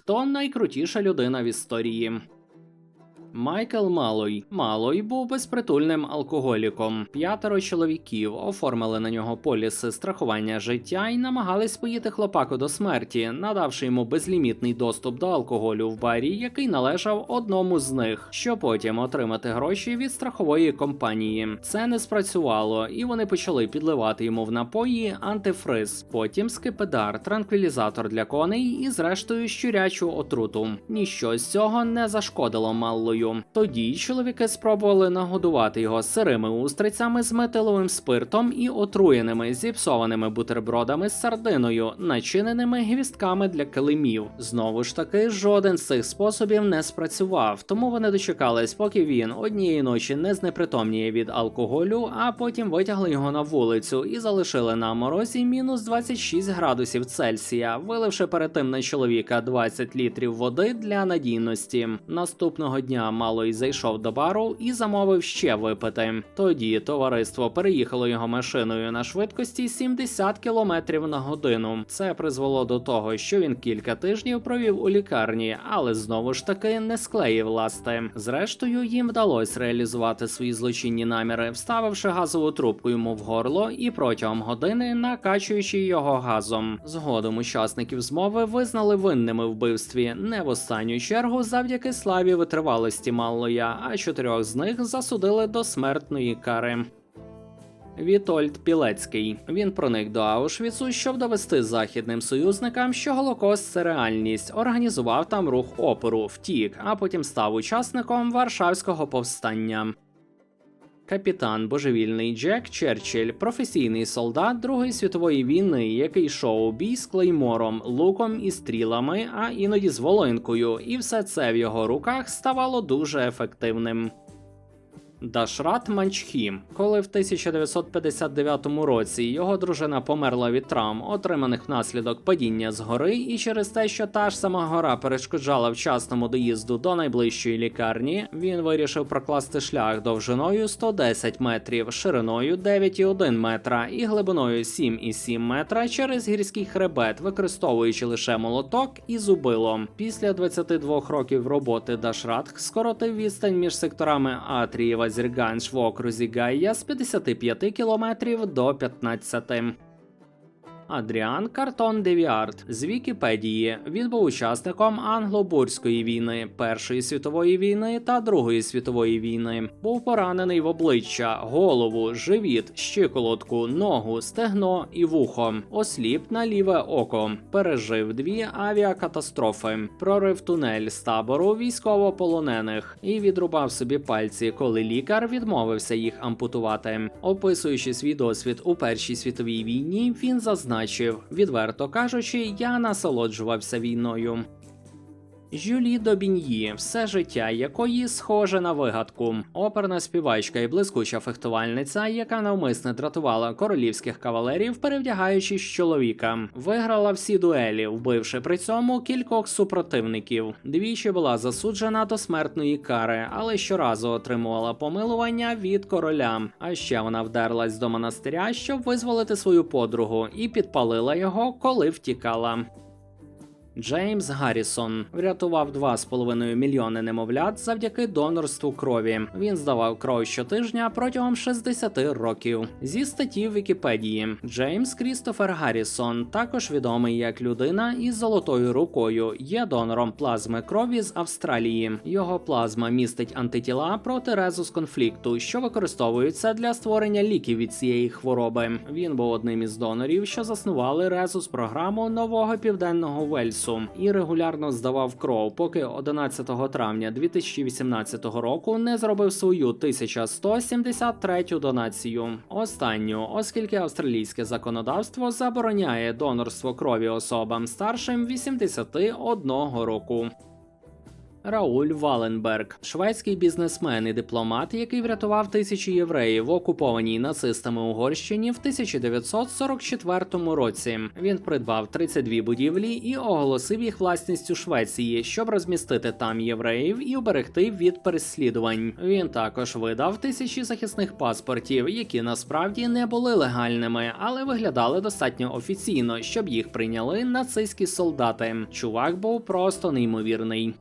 Хто найкрутіша людина в історії? Майкл Малой. Малой був безпритульним алкоголіком. П'ятеро чоловіків оформили на нього поліси страхування життя і намагались поїти хлопаку до смерті, надавши йому безлімітний доступ до алкоголю в барі, який належав одному з них, щоб потім отримати гроші від страхової компанії. Це не спрацювало, і вони почали підливати йому в напої антифриз, потім скипидар, транквілізатор для коней і, зрештою, щурячу отруту. Ніщо з цього не зашкодило Маллою. Тоді чоловіки спробували нагодувати його сирими устрицями з метиловим спиртом і отруєними зіпсованими бутербродами з сардиною, начиненими гвістками для килимів. Знову ж таки, жоден з цих способів не спрацював, тому вони дочекались, поки він однієї ночі не знепритомніє від алкоголю, а потім витягли його на вулицю і залишили на морозі мінус 26 градусів Цельсія, виливши перед тим на чоловіка 20 літрів води для надійності. Наступного дня Малой зайшов до бару і замовив ще випити. Тоді товариство переїхало його машиною на швидкості 70 км на годину. Це призвело до того, що він кілька тижнів провів у лікарні, але знову ж таки не склеїв ласти. Зрештою, їм вдалося реалізувати свої злочинні наміри, вставивши газову трубку йому в горло і протягом години накачуючи його газом. Згодом учасників змови визнали винними вбивстві не в останню чергу завдяки славі витривалості Маллоя, а чотирьох з них засудили до смертної кари. Вітольд Пілецький. Він проник до Аушвіцу, щоб довести західним союзникам, що Голокост це реальність, організував там рух опору, втік, а потім став учасником Варшавського повстання. Капітан божевільний Джек Черчилль, професійний солдат Другої світової війни, який йшов у бій з клеймором, луком і стрілами, а іноді з волинкою, і все це в його руках ставало дуже ефективним. Дашрат Манчхі, коли в 1959 році його дружина померла від травм, отриманих внаслідок падіння з гори, і через те, що та ж сама гора перешкоджала вчасному доїзду до найближчої лікарні, він вирішив прокласти шлях довжиною 110 метрів, шириною 9,1 метра і глибиною 7,7 метра через гірський хребет, використовуючи лише молоток і зубило. Після 22 років роботи Дашрат скоротив відстань між секторами Атрієва Зірганш в окрузі Гайя з 55 кілометрів до 15. Адріан Картон Девіард з Вікіпедії. Він був учасником англо-бурської війни, Першої світової війни та Другої світової війни. Був поранений в обличчя, голову, живіт, щиколотку, ногу, стегно і вухо. Осліп на ліве око. Пережив дві авіакатастрофи. Прорив тунель з табору військовополонених і відрубав собі пальці, коли лікар відмовився їх ампутувати. Описуючи свій досвід у Першій світовій війні, він зазначив, відверто кажучи, я насолоджувався війною. Жюлі Добін'ї, все життя якої схоже на вигадку, оперна співачка і блискуча фехтувальниця, яка навмисне дратувала королівських кавалерів, перевдягаючись чоловіка, виграла всі дуелі, вбивши при цьому кількох супротивників. Двічі була засуджена до смертної кари, але щоразу отримувала помилування від короля. А ще вона вдерлась до монастиря, щоб визволити свою подругу, і підпалила його, коли втікала. Джеймс Гаррісон врятував 2,5 мільйони немовлят завдяки донорству крові. Він здавав кров щотижня протягом 60 років. Зі статті Вікіпедії Джеймс Крістофер Гаррісон, також відомий як людина із золотою рукою, є донором плазми крові з Австралії. Його плазма містить антитіла проти резус конфлікту, що використовуються для створення ліків від цієї хвороби. Він був одним із донорів, що заснували резус програму нового південного Вельсу і регулярно здавав кров, поки 11 травня 2018 року не зробив свою 1173 донацію. Останню, оскільки австралійське законодавство забороняє донорство крові особам старшим 81 року. Рауль Валенберг, шведський бізнесмен і дипломат, який врятував тисячі євреїв в окупованій нацистами Угорщині в 1944 році. Він придбав 32 будівлі і оголосив їх власністю Швеції, щоб розмістити там євреїв і уберегти від переслідувань. Він також видав тисячі захисних паспортів, які насправді не були легальними, але виглядали достатньо офіційно, щоб їх прийняли нацистські солдати. Чувак був просто неймовірний.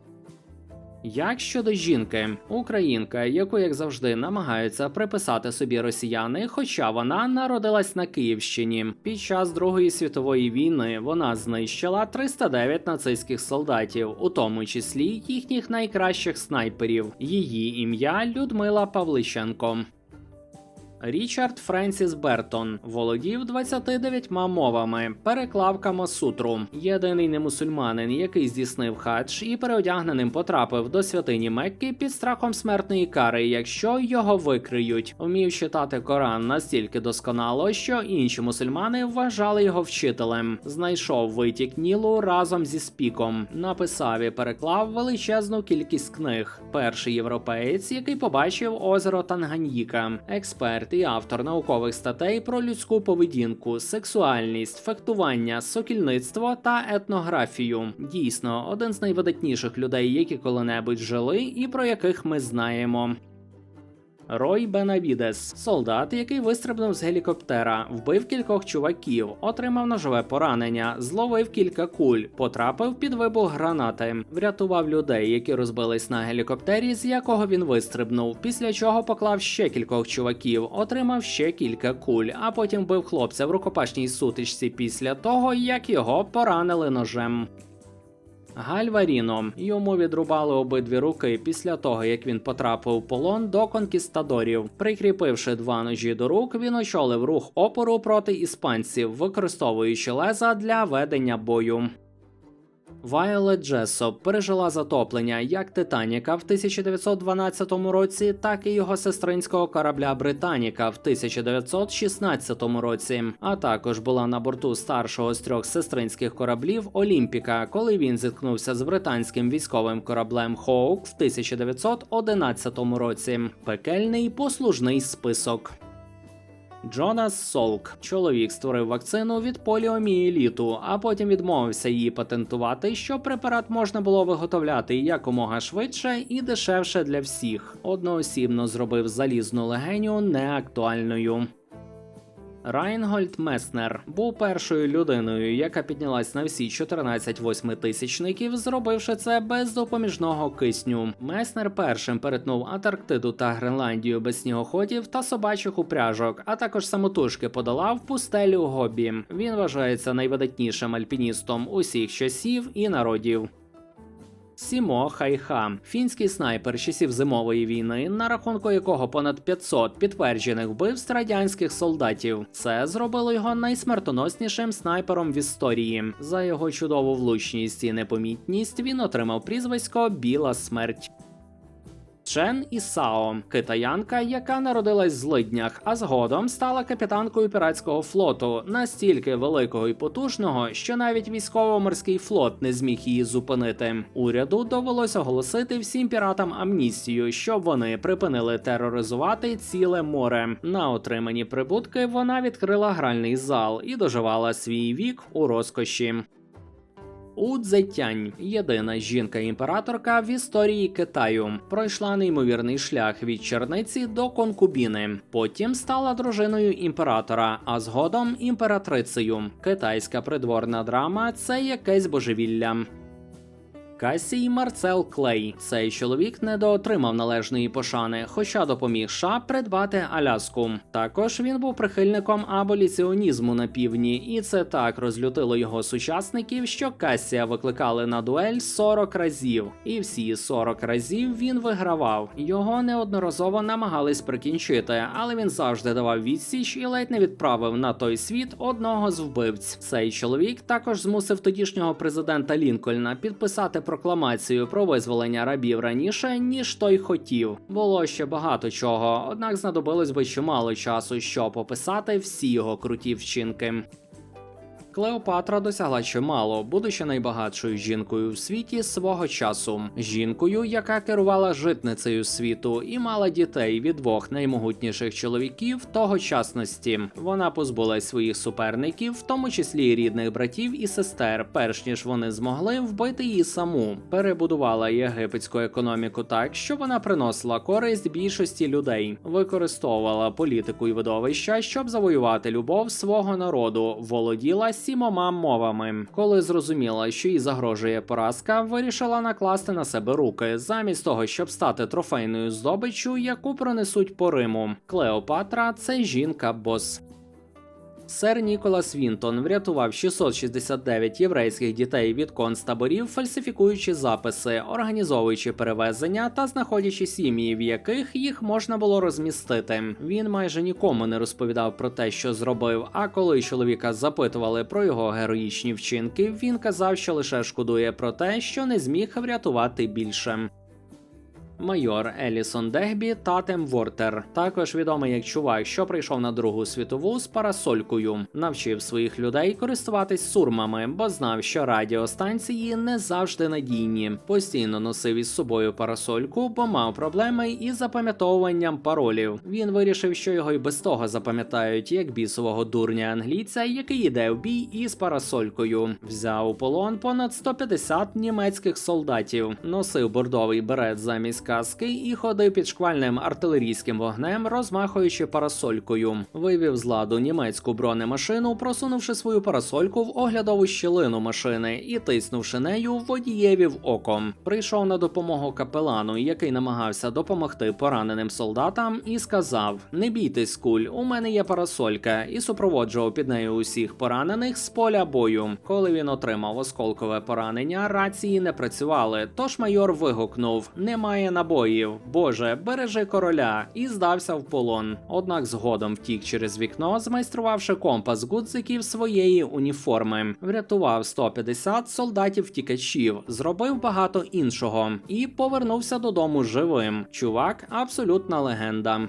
Як щодо жінки, українка, яку як завжди намагаються приписати собі росіяни, хоча вона народилась на Київщині. Під час Другої світової війни вона знищила 309 нацистських солдатів, у тому числі їхніх найкращих снайперів. Її ім'я Людмила Павлищенко. Річард Френсіс Бертон володів 29 мовами, переклав Камасутру. Єдиний немусульманин, який здійснив хадж і переодягненим потрапив до святині Мекки під страхом смертної кари, якщо його викриють. Вмів читати Коран настільки досконало, що інші мусульмани вважали його вчителем. Знайшов витік Нілу разом зі спіком. Написав і переклав величезну кількість книг. Перший європеєць, який побачив озеро Танганьїка, експерт і автор наукових статей про людську поведінку, сексуальність, фехтування, сокільництво та етнографію. Дійсно, один з найвидатніших людей, які коли-небудь жили, і про яких ми знаємо. Рой Бенавідес, солдат, який вистрибнув з гелікоптера, вбив кількох чуваків, отримав ножове поранення, зловив кілька куль, потрапив під вибух гранати, врятував людей, які розбились на гелікоптері, з якого він вистрибнув. Після чого поклав ще кількох чуваків, отримав ще кілька куль, а потім вбив хлопця в рукопашній сутичці після того, як його поранили ножем. Гальваріно йому відрубали обидві руки після того, як він потрапив у полон до конкістадорів. Прикріпивши два ножі до рук, він очолив рух опору проти іспанців, використовуючи леза для ведення бою. Вайолет Джессоп пережила затоплення як Титаніка в 1912 році, так і його сестринського корабля Британіка в 1916 році, а також була на борту старшого з трьох сестринських кораблів Олімпіка, коли він зіткнувся з британським військовим кораблем Хоук в 1911 році. Пекельний послужний список. Джонас Солк, чоловік, створив вакцину від поліомієліту, а потім відмовився її патентувати, щоб препарат можна було виготовляти якомога швидше і дешевше для всіх. Одноосібно зробив залізну легеню неактуальною. Райнгольд Меснер був першою людиною, яка піднялась на всі 14 восьмитисячників, зробивши це без допоміжного кисню. Меснер першим перетнув Антарктиду та Гренландію без снігоходів та собачих упряжок, а також самотужки подолав пустелю Гобі. Він вважається найвидатнішим альпіністом усіх часів і народів. Сімо Хайха, фінський снайпер часів зимової війни, на рахунку якого понад 500 підтверджених вбивств радянських солдатів. Це зробило його найсмертоноснішим снайпером в історії. За його чудову влучність і непомітність він отримав прізвисько Біла смерть. Чен Ісао, китаянка, яка народилась в злиднях, а згодом стала капітанкою піратського флоту, настільки великого і потужного, що навіть військово-морський флот не зміг її зупинити. Уряду довелось оголосити всім піратам амністію, щоб вони припинили тероризувати ціле море. На отримані прибутки вона відкрила гральний зал і доживала свій вік у розкоші. У Цзетянь, єдина жінка-імператорка в історії Китаю, пройшла неймовірний шлях від черниці до конкубіни. Потім стала дружиною імператора, а згодом імператрицею. Китайська придворна драма це якесь божевілля. Касій Марцел Клей. Цей чоловік недоотримав належної пошани, хоча допоміг США придбати Аляску. Також він був прихильником аболіціонізму на півдні, і це так розлютило його сучасників, що Касія викликали на дуель 40 разів, і всі 40 разів він вигравав. Його неодноразово намагались прикінчити, але він завжди давав відсіч і ледь не відправив на той світ одного з вбивць. Цей чоловік також змусив тодішнього президента Лінкольна підписати прокламацію про визволення рабів раніше, ніж той хотів. Було ще багато чого, однак знадобилось би чимало часу, щоб описати всі його круті вчинки. Клеопатра досягла чимало, будучи найбагатшою жінкою в світі свого часу. Жінкою, яка керувала житницею світу і мала дітей від двох наймогутніших чоловіків тогочасності. Вона позбулась своїх суперників, в тому числі і рідних братів і сестер, перш ніж вони змогли вбити її саму. Перебудувала єгипетську економіку так, що вона приносила користь більшості людей, використовувала політику і видовища, щоб завоювати любов свого народу, володіла сімома мовами. Коли зрозуміла, що їй загрожує поразка, вирішила накласти на себе руки, замість того, щоб стати трофейною здобиччю, яку пронесуть по Риму. Клеопатра це жінка-бос. Сер Ніколас Вінтон врятував 669 єврейських дітей від концтаборів, фальсифікуючи записи, організовуючи перевезення та знаходячи сім'ї, в яких їх можна було розмістити. Він майже нікому не розповідав про те, що зробив. А коли чоловіка запитували про його героїчні вчинки, він казав, що лише шкодує про те, що не зміг врятувати більше. Майор Елісон Дегбі Татем Вортер, також відомий як чувак, що прийшов на Другу світову з парасолькою, навчив своїх людей користуватись сурмами, бо знав, що радіостанції не завжди надійні. Постійно носив із собою парасольку, бо мав проблеми із запам'ятовуванням паролів. Він вирішив, що його й без того запам'ятають як бісового дурня англійця, який йде в бій із парасолькою. Взяв у полон понад 150 німецьких солдатів, носив бордовий берет замість каски і ходив під шквальним артилерійським вогнем, розмахуючи парасолькою. Вивів з ладу німецьку бронемашину, просунувши свою парасольку в оглядову щілину машини і тиснувши нею водієві в око. Прийшов на допомогу капелану, який намагався допомогти пораненим солдатам, і сказав: Не бійтесь, куль, у мене є парасолька, і супроводжував під нею усіх поранених з поля бою. Коли він отримав осколкове поранення, рації не працювали. Тож майор вигукнув: Немає набоїв. Боже, бережи короля, і здався в полон. Однак згодом втік через вікно, змайструвавши компас гудзиків своєї уніформи, врятував 150 солдатів втікачів, зробив багато іншого і повернувся додому живим. Чувак, абсолютна легенда.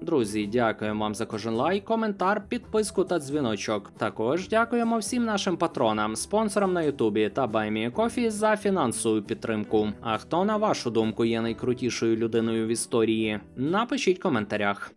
Друзі, дякуємо вам за кожен лайк, коментар, підписку та дзвіночок. Також дякуємо всім нашим патронам, спонсорам на Ютубі та Баймікофі за фінансову підтримку. А хто на вашу думку є найкрутішою людиною в історії? Напишіть в коментарях.